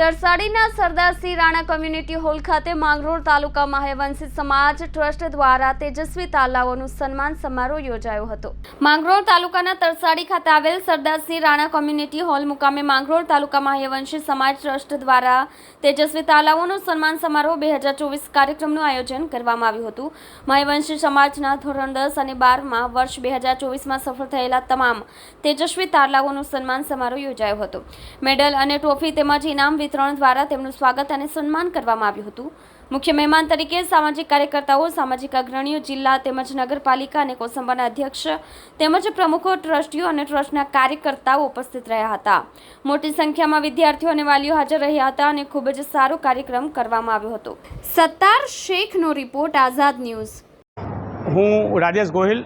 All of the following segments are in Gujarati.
તરસાડીના સરદારસિંહ રાણા કોમ્યુનિટી હોલ ખાતે માંગરોળ તાલુકામાં હેવંશી સમાજ ટ્રસ્ટ દ્વારા તેજસ્વી તાલાઓનું સન્માન સમારોહ યોજાયો હતો. માંગરોળ તાલુકાના તરસાડી ખાતે આવેલ સરદારસિંહ રાણા કોમ્યુનિટી હોલ મુકામે માંગરોળ તાલુકા હેવંશી સમાજ ટ્રસ્ટ દ્વારા તેજસ્વી તાલાઓનું સન્માન સમારોહ બે હજાર ચોવીસ કાર્યક્રમનું આયોજન કરવામાં આવ્યું હતું. મહેવંશી સમાજના ધોરણ દસ અને બારમાં વર્ષ બે હજાર ચોવીસમાં સફળ થયેલા તમામ તેજસ્વી તાલાઓનું સન્માન સમારોહ યોજાયો હતો. મેડલ અને ટ્રોફી તેમજ ઇનામ વિતરણ દ્વારા તેમનું સ્વાગત અને સન્માન કરવામાં આવ્યું હતું. મુખ્ય મહેમાન તરીકે સામાજિક કાર્યકર્તાઓ, સામાજિક અગ્રણીઓ, જિલ્લા તેમજ નગરપાલિકા અને કોસંબાના અધ્યક્ષ તેમજ પ્રમુખો, ટ્રસ્ટીઓ અને ટ્રસ્ટના કાર્યકર્તાઓ ઉપસ્થિત રહ્યા હતા. મોટી સંખ્યામાં વિદ્યાર્થીઓ અને વાલીઓ હાજર રહ્યા હતા અને ખૂબ જ સારો કાર્યક્રમ કરવામાં આવ્યો હતો. સત્તાર શેખનો રિપોર્ટ, આઝાદ ન્યૂઝ. હું રાજેશ ગોહિલ,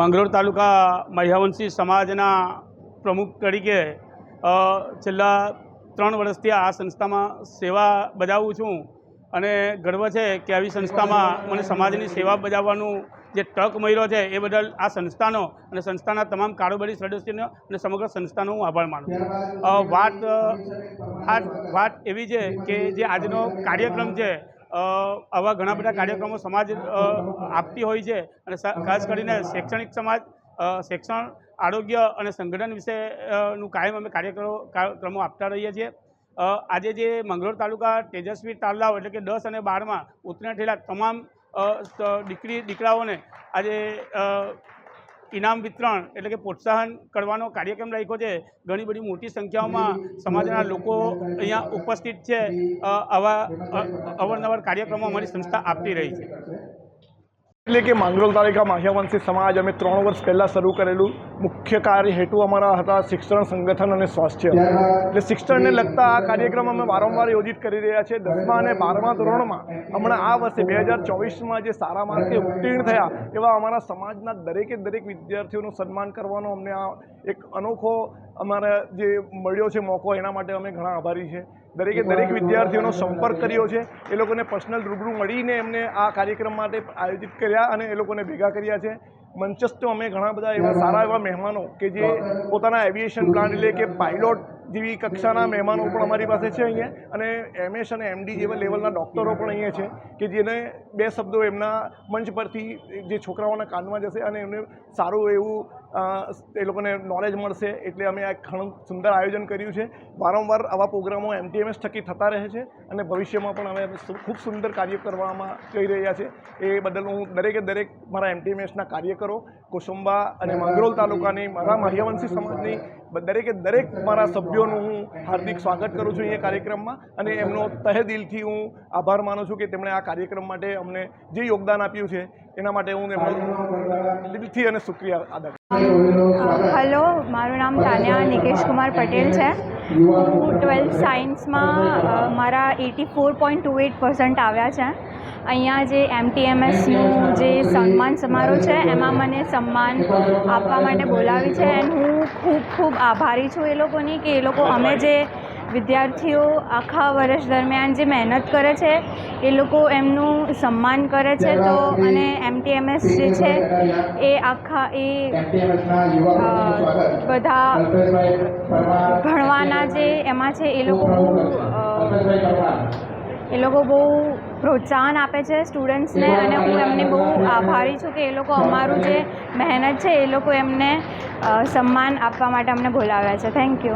મંગરોળ તાલુકા મહ્યાવંશી સમાજના પ્રમુખ તરીકે છેલ્લા ત્રણ વર્ષથી આ સંસ્થામાં સેવા બજાવું છું અને ગર્વ છે કે આવી સંસ્થામાં મને સમાજની સેવા બજાવવાનું જે તક મળ્યો છે એ બદલ આ સંસ્થાનો અને સંસ્થાના તમામ કારોબારી સદસ્યોનો અને સમગ્ર સંસ્થાનો હું આભાર માનું વાત વાત એવી છે કે જે આજનો કાર્યક્રમ છે આવા ઘણા બધા કાર્યક્રમો સમાજ આપતી હોય છે અને ખાસ કરીને શૈક્ષણિક સમાજ શિક્ષણ આરોગ્ય અને સંગઠન વિશે અ, નું કાયમ અમે કાર્યક્રમો આપતા રહીએ છીએ. આજે જે મંગળોર તાલુકા તેજસ્વી તાલાવ એટલે કે દસ અને બારમાં ઉત્તીર્ણ થયેલા તમામ દીકરી દીકરાઓને આજે ઇનામ વિતરણ એટલે કે પ્રોત્સાહન કરવાનો કાર્યક્રમ રાખ્યો છે. ઘણી બધી મોટી સંખ્યાઓમાં સમાજના લોકો અહીંયા ઉપસ્થિત છે. આવા અવારનવાર કાર્યક્રમો અમારી સંસ્થા આપતી રહી છે. એટલે કે માંગરોલ તાલુકા માહ્યવંશી સમાજ અમે ત્રણ વર્ષ પહેલાં શરૂ કરેલું. મુખ્ય કાર્ય હેતુ અમારા હતા શિક્ષણ, સંગઠન અને સ્વાસ્થ્ય. એટલે શિક્ષણને લગતા આ કાર્યક્રમ અમે વારંવાર યોજિત કરી રહ્યા છે દસમા અને બારમા ધોરણમાં હમણાં આ વર્ષે બે હજાર ચોવીસમાં જે સારા માર્કે ઉત્તીર્ણ થયા એવા અમારા સમાજના દરેકે દરેક વિદ્યાર્થીઓનું સન્માન કરવાનો અમને આ એક અનોખો અમારા જે મળ્યો છે મોકો, એના માટે અમે ઘણા આભારી છે દરેકે દરેક વિદ્યાર્થીઓનો સંપર્ક કર્યો છે. એ લોકોને પર્સનલ રૂબરૂ મળીને એમને આ કાર્યક્રમ માટે આયોજિત કર્યા અને એ લોકોને ભેગા કર્યા છે. મંચસ્થ અમે ઘણા બધા એવા સારા એવા મહેમાનો કે જે પોતાના એવિએશન પ્લાન્ટ એટલે કે પાયલોટ જેવી કક્ષાના મહેમાનો પણ અમારી પાસે છે અહીંયા. અને એમએસ અને એમડી જેવા લેવલના ડૉક્ટરો પણ અહીંયા છે, કે જેને બે શબ્દો એમના મંચ પરથી જે છોકરાઓના કાનમાં જશે અને એમને સારું એવું એ લોકોને નોલેજ મળશે. એટલે અમે આ ઘણું સુંદર આયોજન કર્યું છે. વારંવાર આવા પ્રોગ્રામો એમટીએમએસ થકી થતા રહે છે અને ભવિષ્યમાં પણ અમે ખૂબ સુંદર કાર્ય કરવામાં જઈ રહ્યા છે. એ બદલ હું દરેકે દરેક મારા એમટીએમએસના કાર્યકરો, કુસુંબા અને માંગરોલ તાલુકાની મારા માહ્યવંશી સમાજની દરેકે, દરેક મારા સભ્યોનું હું હાર્દિક સ્વાગત કરું છું અહીંયા કાર્યક્રમમાં અને એમનો તહે દિલથી હું આભાર માનું છું કે તેમણે આ કાર્યક્રમ માટે અમને જે યોગદાન આપ્યું છે, એના માટે હું એમનો દિલથી અને શુક્રિયા અદા હલો, મારું નામ તાન્યા નિકેશ કુમાર પટેલ છે. હું ટ્વેલ્થ સાયન્સમાં મારા eighty four point two eight percent આવ્યા છે. અહીંયા જે એમટીએમએસનું જે સન્માન સમારોહ છે, એમાં મને સન્માન આપવા માટે બોલાવી છે એન્ડ હું ખૂબ ખૂબ આભારી છું એ લોકોની કે એ લોકો અમે જે વિદ્યાર્થીઓ આખા વર્ષ દરમિયાન જે મહેનત કરે છે, એ લોકો એમનું સન્માન કરે છે. તો અને એમટીએમએસ જે છે, એ આખા, એ બધા ભણવાના જે એમાં છે, એ લોકો એ લોકો બહુ પ્રોત્સાહન આપે છે સ્ટુડન્ટ્સને અને હું એમને બહુ આભારી છું કે એ લોકો અમારું જે મહેનત છે એ લોકો એમને સન્માન આપવા માટે અમને બોલાવ્યા છે. Thank you